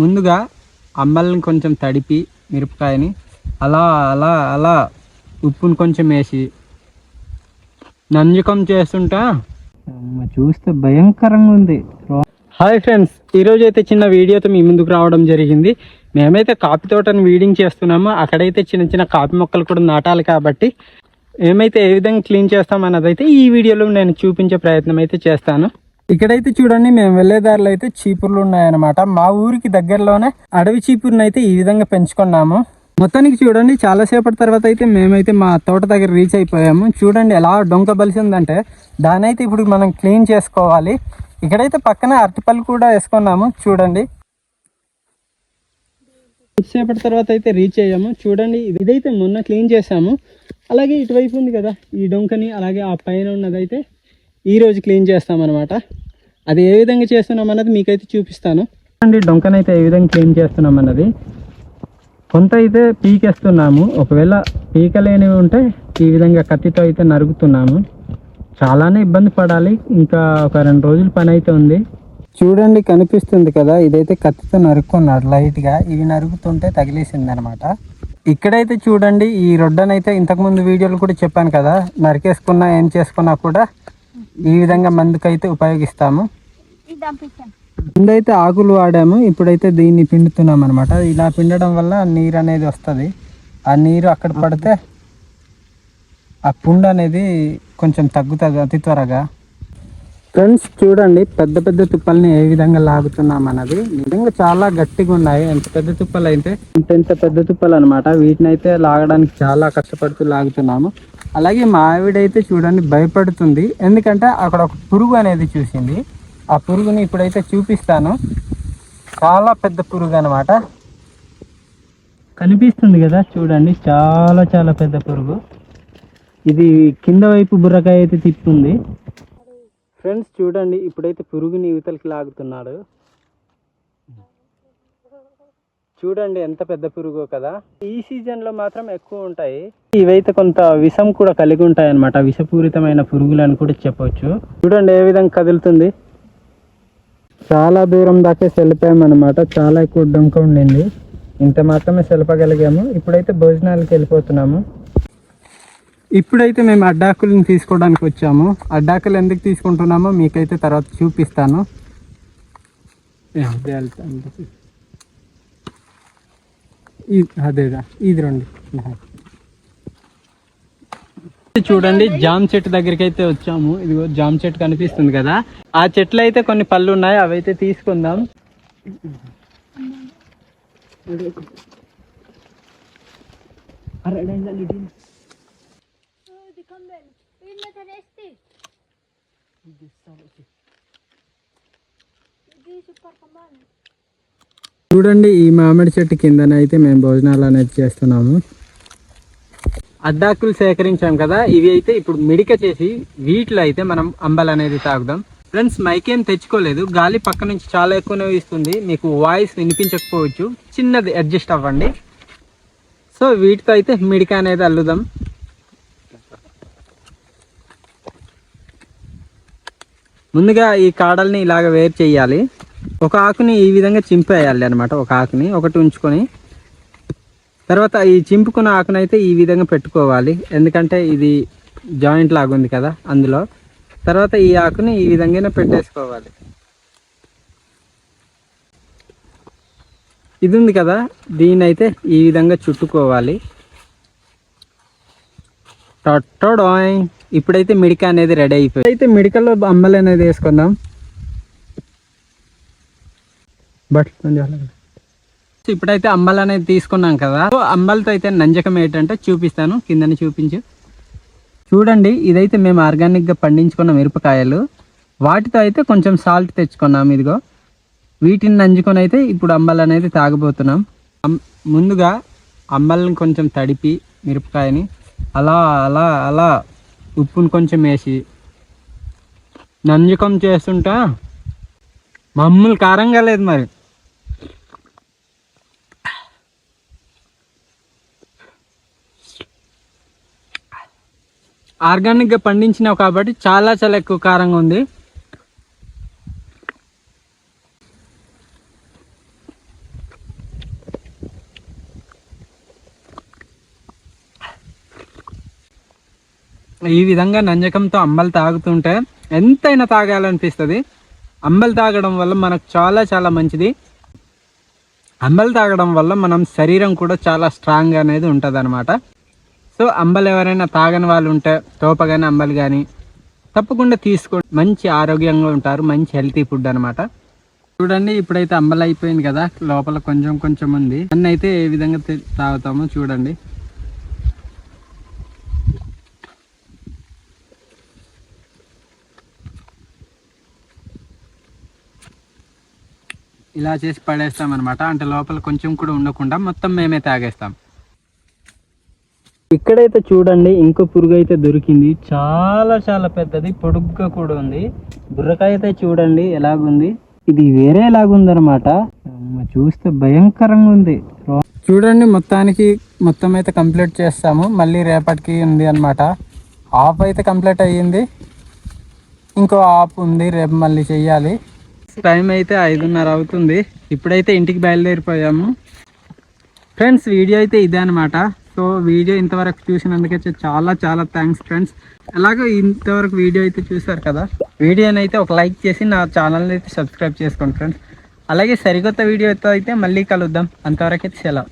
ముందుగా అంబల్ని కొంచెం తడిపి మిరపకాయని అలా అలా అలా ఉప్పుని కొంచెం వేసి నంజకం చేస్తుంటా? అమ్మ, చూస్తే భయంకరంగా ఉంది. హాయ్ ఫ్రెండ్స్ ఈరోజు అయితే చిన్న వీడియోతో మీ ముందుకు రావడం జరిగింది. మేమైతే కాఫీ తోటను వీడింగ్ చేస్తున్నామో. అక్కడైతే చిన్న చిన్న కాఫీ మొక్కలు కూడా నాటాలి కాబట్టి ఏమైతే ఏ విధంగా క్లీన్ చేస్తాం అన్నది అయితే ఈ వీడియోలో నేను చూపించే ప్రయత్నం అయితే చేస్తాను. ఇక్కడైతే చూడండి మేము వెళ్ళే దారిలో అయితే చీపుర్లు ఉన్నాయన్నమాట. మా ఊరికి దగ్గరలోనే అడవి చీపురుని అయితే ఈ విధంగా పెంచుకున్నాము. మొత్తానికి చూడండి చాలాసేపటి తర్వాత అయితే మేమైతే మా తోట దగ్గర రీచ్ అయిపోయాము. చూడండి ఎలా డొంక బలిసిందంటే దాని అయితే ఇప్పుడు మనం క్లీన్ చేసుకోవాలి. ఇక్కడైతే పక్కన అరటిపళ్ళు కూడా వేసుకున్నాము చూడండి. కొద్దిసేపటి తర్వాత అయితే రీచ్ అయ్యాము. చూడండి ఇదైతే మొన్న క్లీన్ చేసాము అలాగే ఇటువైపు ఉంది కదా ఈ డొంకని అలాగే ఆ పైన ఉన్నదైతే ఈరోజు క్లీన్ చేస్తామన్నమాట. అది ఏ విధంగా చేస్తున్నాం అన్నది మీకైతే చూపిస్తాను. చూడండి డొంకనైతే ఏ విధంగా క్లీన్ చేస్తున్నాం అన్నది కొంత అయితే పీకేస్తున్నాము. ఒకవేళ పీకలేనివి ఉంటే ఈ విధంగా కత్తితో అయితే నరుగుతున్నాము చాలానే ఇబ్బంది పడాలి. ఇంకా ఒక రెండు రోజుల పని అయితే ఉంది. చూడండి కనిపిస్తుంది కదా ఇదైతే కత్తితో నరుక్కున్నాడు లైట్గా ఇవి నరుగుతుంటే తగిలేసింది అనమాట ఇక్కడైతే చూడండి ఈ రొడ్డనైతే ఇంతకుముందు వీడియోలు కూడా చెప్పాను కదా నరికేసుకున్నా ఏం చేసుకున్నా కూడా ఈ విధంగా మందుకైతే ఉపయోగిస్తాము. ముందైతే ఆకులు వాడాము ఇప్పుడైతే దీన్ని పిండుతున్నాం అనమాట ఇలా పిండడం వల్ల నీరు అనేది వస్తుంది. ఆ నీరు అక్కడ పడితే ఆ పుండు అనేది కొంచెం తగ్గుతుంది అతి త్వరగా. ఫ్రెండ్స్ చూడండి పెద్ద పెద్ద తుప్పల్ని ఏ విధంగా లాగుతున్నాం అన్నది నిజంగా చాలా గట్టిగా ఉన్నాయి. ఎంత పెద్ద తుప్పలు అయితే ఇంత ఇంత పెద్ద తుప్పలు అనమాట వీటిని అయితే లాగడానికి చాలా కష్టపడుతూ లాగుతున్నాము. అలాగే మా ఆవిడైతే చూడండి భయపడుతుంది. ఎందుకంటే అక్కడ ఒక పురుగు అనేది చూసింది. ఆ పురుగుని ఇప్పుడైతే చూపిస్తాను. చాలా పెద్ద పురుగు అనమాట కనిపిస్తుంది కదా చూడండి. చాలా చాలా పెద్ద పురుగు. ఇది కింద వైపు బుర్రకాయ అయితే తిప్పుంది ఫ్రెండ్స్ చూడండి ఇప్పుడైతే పురుగుని యువతలకి లాగుతున్నాడు. చూడండి ఎంత పెద్ద పురుగో కదా. ఈ సీజన్లో మాత్రం ఎక్కువ ఉంటాయి. ఇవైతే కొంత విషం కూడా కలిగి ఉంటాయి అనమాట విషపూరితమైన పురుగులు అని కూడా చెప్పవచ్చు చూడండి ఏ విధంగా కదులుతుంది. చాలా దూరం దాకా సెలిపామన్నమాట. చాలా ఎక్కువ డొంక ఉండింది. ఇంత మాత్రమే సెలపగలిగాము. ఇప్పుడైతే భోజనాలకు వెళ్ళిపోతున్నాము. ఇప్పుడైతే మేము అడ్డాకులను తీసుకోవడానికి వచ్చాము. అడ్డాకులు ఎందుకు తీసుకుంటున్నామో మీకైతే తర్వాత చూపిస్తాను. అదే వెళ్తాను. అదేదా? ఇది రండి. చూడండి జామ్ చెట్టు దగ్గరికి అయితే వచ్చాము. ఇదిగో జామ్ చెట్టు కనిపిస్తుంది కదా. ఆ చెట్లు అయితే కొన్ని పళ్ళు ఉన్నాయి అవి అయితే తీసుకుందాం. చూడండి ఈ మామిడి చెట్టు కిందన అయితే మేము భోజనాలు అనేది చేస్తున్నాము. అడ్డాకులు సేకరించాం కదా ఇవి అయితే ఇప్పుడు మిడిక చేసి వీటిలో అయితే మనం అంబల్ అనేది తాగుదాం. ఫ్రెండ్స్ మైక్ ఏం తెచ్చుకోలేదు. గాలి పక్క నుంచి చాలా ఎక్కువనే ఇస్తుంది మీకు వాయిస్ వినిపించకపోవచ్చు. చిన్నది అడ్జస్ట్ అవ్వండి. సో వీటితో అయితే మిడిక అనేది అల్లుదాం. ముందుగా ఈ కాడల్ని ఇలాగ వేరు చేయాలి. ఒక ఆకుని ఈ విధంగా చింపేయాలి అనమాట ఒక ఆకుని. ఒకటి ఉంచుకొని తర్వాత ఈ చింపుకున్న ఆకును అయితే ఈ విధంగా పెట్టుకోవాలి. ఎందుకంటే ఇది జాయింట్ లాగా ఉంది కదా అందులో. తర్వాత ఈ ఆకుని ఈ విధంగానే పెట్టేసుకోవాలి. ఇది ఉంది కదా దీని అయితే ఈ విధంగా చుట్టుకోవాలి. టొట్టోడాయ్. ఇప్పుడైతే మిడిక అనేది రెడీ అయిపోయింది. అయితే మిడికల్లో అంబలి అనేది వేసుకుందాం. బట్ సో ఇప్పుడైతే అంబల్ అనేది తీసుకున్నాం కదా. సో అంబల్తో అయితే నంజకం ఏంటంటే చూపిస్తాను. కిందని చూపించు. చూడండి ఇదైతే మేము ఆర్గానిక్గా పండించుకున్న మిరపకాయలు. వాటితో అయితే కొంచెం సాల్ట్ తెచ్చుకున్నాం ఇదిగో. వీటిని నంజుకొని అయితే ఇప్పుడు అంబల్ అనేది తాగబోతున్నాం. ముందుగా అంబల్ని కొంచెం తడిపి మిరపకాయని అలా అలా అలా ఉప్పుని కొంచెం వేసి నంజకం చేస్తుంటా? మమ్మల్ని కారంగా లేదు మరి. ఆర్గానిక్గా పండించినావు కాబట్టి చాలా చాలా ఎక్కువ కారంగా ఉంది. ఈ విధంగా నంజకంతో అంబలు తాగుతుంటే ఎంతైనా తాగాలనిపిస్తుంది. అంబలు తాగడం వల్ల మనకు చాలా చాలా మంచిది. అంబలు తాగడం వల్ల మనం శరీరం కూడా చాలా స్ట్రాంగ్ అనేది ఉంటుంది సో అంబలు ఎవరైనా తాగని వాళ్ళు ఉంటే తోప కానీ అంబలు కానీ తప్పకుండా తీసుకోండి. మంచి ఆరోగ్యంగా ఉంటారు మంచి హెల్తీ ఫుడ్ అనమాట చూడండి ఇప్పుడైతే అంబలు అయిపోయింది కదా. లోపల కొంచెం కొంచెం ఉంది. అన్న అయితే ఏ విధంగా తాగుతామో చూడండి. ఇలా చేసి పడేస్తాం అనమాట అంటే లోపల కొంచెం కూడా ఉండకుండా మొత్తం మేమే తాగేస్తాం. ఇక్కడైతే చూడండి ఇంకో పురుగు అయితే దొరికింది. చాలా చాలా పెద్దది పొడుగ్గా కూడా ఉంది. బుర్రకాయ అయితే చూడండి ఎలాగుంది. ఇది వేరే లాగుందనమాట చూస్తే భయంకరంగా ఉంది. చూడండి మొత్తానికి మొత్తం అయితే కంప్లీట్ చేస్తాము. మళ్ళీ రేపటికి ఉంది అనమాట ఆఫ్ అయితే కంప్లీట్ అయ్యింది. ఇంకో ఆఫ్ ఉంది రేపు మళ్ళీ చెయ్యాలి. టైం అయితే ఐదున్నర అవుతుంది. ఇప్పుడైతే ఇంటికి బయలుదేరిపోయాము. ఫ్రెండ్స్ వీడియో అయితే ఇదే అనమాట సో వీడియో ఇంతవరకు చూసినందుకైతే చాలా చాలా థ్యాంక్స్ ఫ్రెండ్స్ అలాగే ఇంతవరకు వీడియో అయితే చూసారు కదా వీడియోని అయితే ఒక లైక్ చేసి నా ఛానల్ని అయితే సబ్స్క్రైబ్ చేసుకోండి ఫ్రెండ్స్ అలాగే సరికొత్త వీడియోతో అయితే మళ్ళీ కలుద్దాం. అంతవరకు అయితే సెలవు.